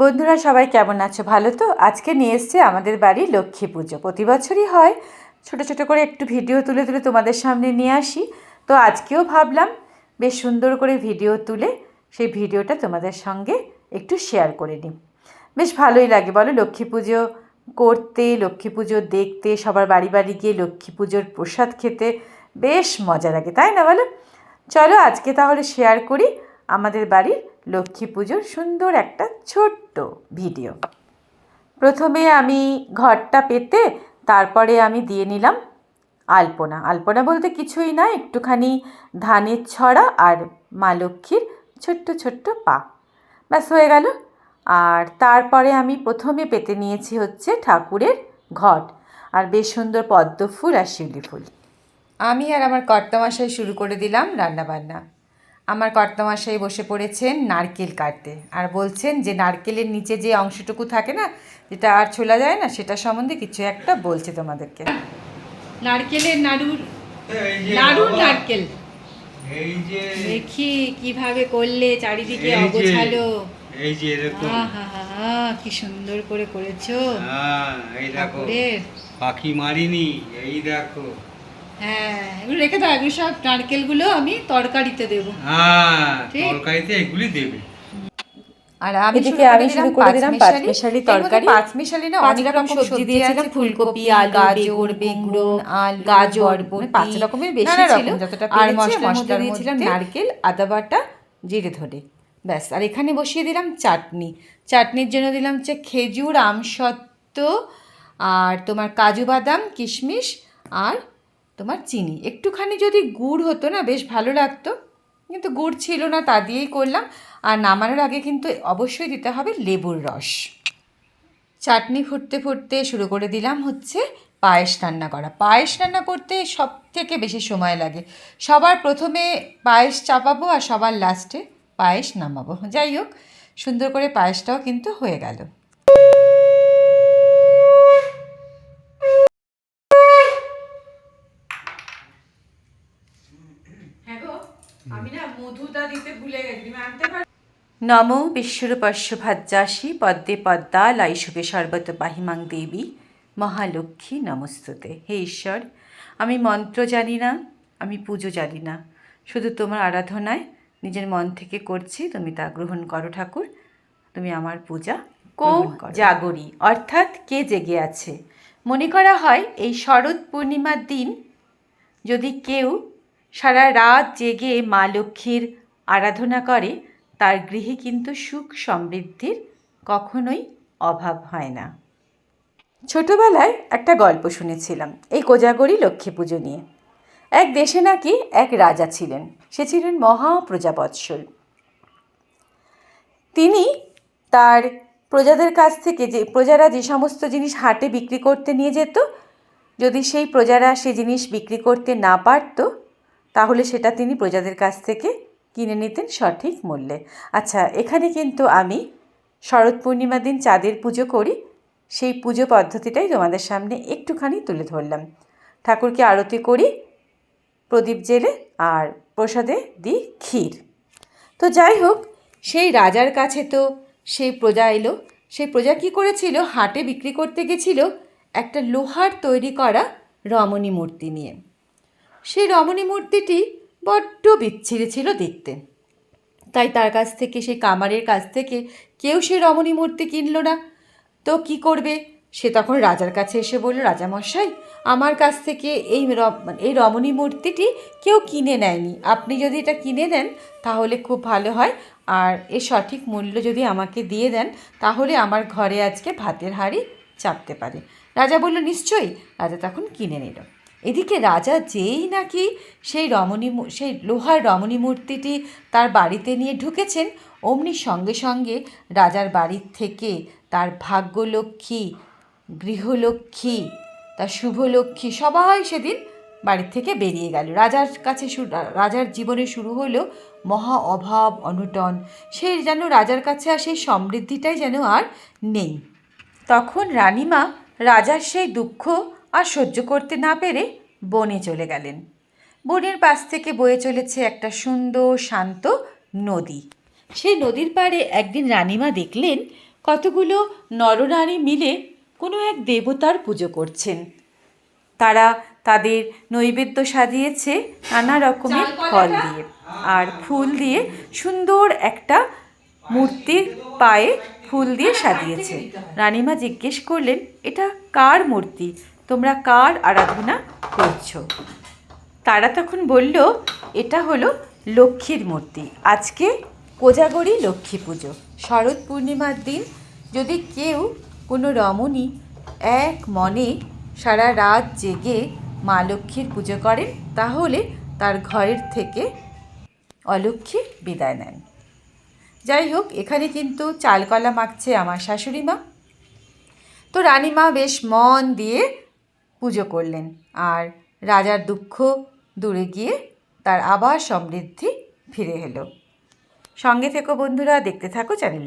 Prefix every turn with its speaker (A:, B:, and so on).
A: বন্ধুরা, সবাই কেমন আছো? ভালো তো? আজকে নিয়ে এসছে আমাদের বাড়ি লক্ষ্মী পুজো। প্রতি বছরই হয়। ছোট ছোট করে একটু ভিডিও তুলে তুলে তোমাদের সামনে নিয়ে আসি। তো আজকেও ভাবলাম, বেশ সুন্দর করে ভিডিও তুলে সেই ভিডিওটা তোমাদের সঙ্গে একটু শেয়ার করে নিই। বেশ ভালোই লাগে, বলো? লক্ষ্মী পুজো করতে, লক্ষ্মী পুজো দেখতে, সবার বাড়ি বাড়ি গিয়ে লক্ষ্মী পুজোর প্রসাদ খেতে বেশ মজা লাগে, তাই না বলো? চলো আজকে তাহলে শেয়ার করি আমাদের বাড়ির লক্ষ্মী পুজোর সুন্দর একটা ছোট্ট ভিডিও। প্রথমে আমি ঘরটা পেতে তারপরে আমি দিয়ে নিলাম আলপনা। আলপনা বলতে কিছুই না, একটুখানি ধানের ছড়া আর মা লক্ষ্মীর ছোট্ট ছোট্ট পা। ব্যাস, হয়ে গেল। আর তারপরে আমি প্রথমে পেতে নিয়েছি হচ্ছে ঠাকুরের ঘট আর বেশ সুন্দর পদ্ম ফুল আর শিউলি ফুল। আমি আর আমার কর্তামশাই শুরু করে দিলাম রান্নাবান্না। আমার কর্তামশাই বসে পড়েছেন নারকেল কাটতে আর বলছেন যে নারকেলের নিচে যে অংশটুকু থাকে না যেটা আর ছোলা যায় না সেটা সম্বন্ধে কিছু একটা বলছে তোমাদেরকে।
B: নারকেলের নাড়ুর নাড়ুর নারকেল।
C: এই যে
B: দেখি কীভাবে করলে চারিদিকে অগোছালো।
C: এই যে এরকম।
B: কি সুন্দর করে করেছ।
C: হ্যাঁ এই দেখো। পাখি মারিনি এই দেখো।
B: হ্যাঁ এগুলো রেখে দাও এগুলো সব নারকেলগুলো আমি তরকারিতে দেবো।
C: হ্যাঁ তরকারিতে এগুলি দেবে।
A: আর আমি
B: আমি শুরু করে দিলাম
A: পাঁচমিশালি। তরকারি। পাঁচমিশালি না অনেক
B: রকম সবজি দিয়েছিলাম,
A: ফুলকপি
B: আলু,
A: গাজর
B: বেগুন,
A: আলু
B: গাজর, মানে
A: পাঁচ রকমের বেশি ছিল।
B: আর
A: আর
B: মধ্যে
A: দিয়েছিলাম নারকেল আদা বাটা জিরে ধরে ব্যাস আর এখানে বসিয়ে দিলাম চাটনি। চাটনির জন্য দিলাম হচ্ছে খেজুর আমসত্ত্ব আর তোমার কাজু বাদাম কিশমিশ আর তোমার চিনি। একটুখানি যদি গুড় হতো না, বেশ ভালো লাগতো। কিন্তু গুড় ছিল না, তা দিয়েই করলাম। আর নামানোর আগে কিন্তু অবশ্যই দিতে হবে লেবুর রস। চাটনি ফুটতে ফুটতে শুরু করে দিলাম হচ্ছে পায়েস রান্না করা। পায়েস রান্না করতে সব থেকে বেশি সময় লাগে। সবার প্রথমে পায়েস চাপাবো আর সবার লাস্টে পায়েস নামাবো। যাই হোক, সুন্দর করে পায়েসটাও কিন্তু হয়ে গেল।
B: মধুটা দিতে ভুলে গেছি। আনতে
A: নম পদ্মে পদ্মা লাইশুকে সর্বত পাহিমাং দেবী। মহালক্ষ্মী নমস্তুতে। হে ঈশ্বর আমি মন্ত্র জানি না আমি পুজো জানি না। শুধু তোমার আরাধনায় নিজের মন থেকে করছি তুমি তা গ্রহণ করো ঠাকুর। তুমি আমার পূজা কো জাগরি অর্থাৎ কে জেগে আছে? মনে করা হয় এই শরৎ পূর্ণিমার দিন যদি কেউ সারা রাত জেগে মা লক্ষ্মীর আরাধনা করে, তার গৃহে কিন্তু সুখ সমৃদ্ধির কখনোই অভাব হয় না। ছোটবেলায় একটা গল্প শুনেছিলাম, এই কোজাগরি লক্ষ্মী পুজো নিয়ে। এক দেশে নাকি এক রাজা ছিলেন, সে ছিলেন মহাপ্রজাবৎসল তিনি তার প্রজাদের কাছ থেকে যে, প্রজারা যে সমস্ত জিনিস হাটে বিক্রি করতে নিয়ে যেত, যদি সেই প্রজারা সে জিনিস বিক্রি করতে না পারত তাহলে সেটা তিনি প্রজাদের কাছ থেকে কিনে নিতেন সঠিক মূল্যে। আচ্ছা এখানে কিন্তু আমি শরৎ পূর্ণিমার দিন চাঁদের পুজো করি, সেই পুজো পদ্ধতিটাই তোমাদের সামনে একটুখানি তুলে ধরলাম। ঠাকুরকে আরতি করি, প্রদীপ জেলে আর প্রসাদে দিই ক্ষীর। তো যাই হোক, সেই রাজার কাছে তো সেই প্রজা এলো। সেই প্রজা কী করেছিল? হাটে বিক্রি করতে গেছিল একটা লোহার তৈরি করা রমণী মূর্তি নিয়ে। সেই রমণী মূর্তিটি বড্ড বিচ্ছিরি ছিল দেখতে। তাই তার কাছ থেকে, সেই কামারের কাছ থেকে কেউ সেই রমণী মূর্তি কিনল না। তো কি করবে? সে তখন রাজার কাছে এসে বলল, রাজামশাই, আমার কাছ থেকে এই র- এই রমণী মূর্তিটি কেউ কিনে নেয়নি। আপনি যদি এটা কিনে দেন, তাহলে খুব ভালো হয়। আর এর সঠিক মূল্য যদি আমাকে দিয়ে দেন, তাহলে আমার ঘরে আজকে ভাতের হাঁড়ি চাপতে পারে। রাজা বলল, নিশ্চয়ই। রাজা তখন কিনে নিল। এদিকে রাজা যেই নাকি সেই রমণী সেই লোহার রমণী মূর্তিটি তার বাড়িতে নিয়ে ঢুকেছেন, অমনি সঙ্গে সঙ্গে রাজার বাড়ির থেকে তার ভাগ্যলক্ষ্মী, গৃহলক্ষ্মী, তার শুভলক্ষ্মী সবাই সেদিন বাড়ির থেকে বেরিয়ে গেল। রাজার কাছে রাজার জীবনে শুরু হলো মহা অভাব, অনটন। সে যেন রাজার কাছে আর সেই সমৃদ্ধিটাই যেন আর নেই। তখন রানীমা রাজার সেই দুঃখ আর সহ্য করতে না পেরে বনে চলে গেলেন। বনের পাশ থেকে বয়ে চলেছে একটা সুন্দর শান্ত নদী। সেই নদীর পাড়ে একদিন রানীমা দেখলেন কতগুলো নরনারী মিলে কোনো এক দেবতার পুজো করছেন। তারা তাদের নৈবেদ্য সাজিয়েছে নানা রকমের ফল দিয়ে আর ফুল দিয়ে সুন্দর একটা মূর্তির পায়ে ফুল দিয়ে সাজিয়েছে। রানীমা জিজ্ঞেস করলেন এটা কার মূর্তি? তোমরা কার আরাধনা করছ? তারা তখন বলল, এটা হলো লক্ষ্মীর মূর্তি। আজকে কোজাগরি লক্ষ্মী পুজো। শরৎ পূর্ণিমার দিন যদি কেউ কোনো রমণী এক মনে সারা রাত জেগে মা লক্ষ্মীর পুজো করেন, তাহলে তার ঘরের থেকে অলক্ষ্মী বিদায় নেন। যাই হোক, এখানে কিন্তু চালকলা মাখছে আমার শাশুড়ি মা। তো রানীমা বেশ মন দিয়ে পুজো করলেন। আর রাজার দুঃখ দূরে গিয়ে তার আবার সমৃদ্ধি ফিরে এলো। সঙ্গে থেকো বন্ধুরা, দেখতে থাকো চ্যানেল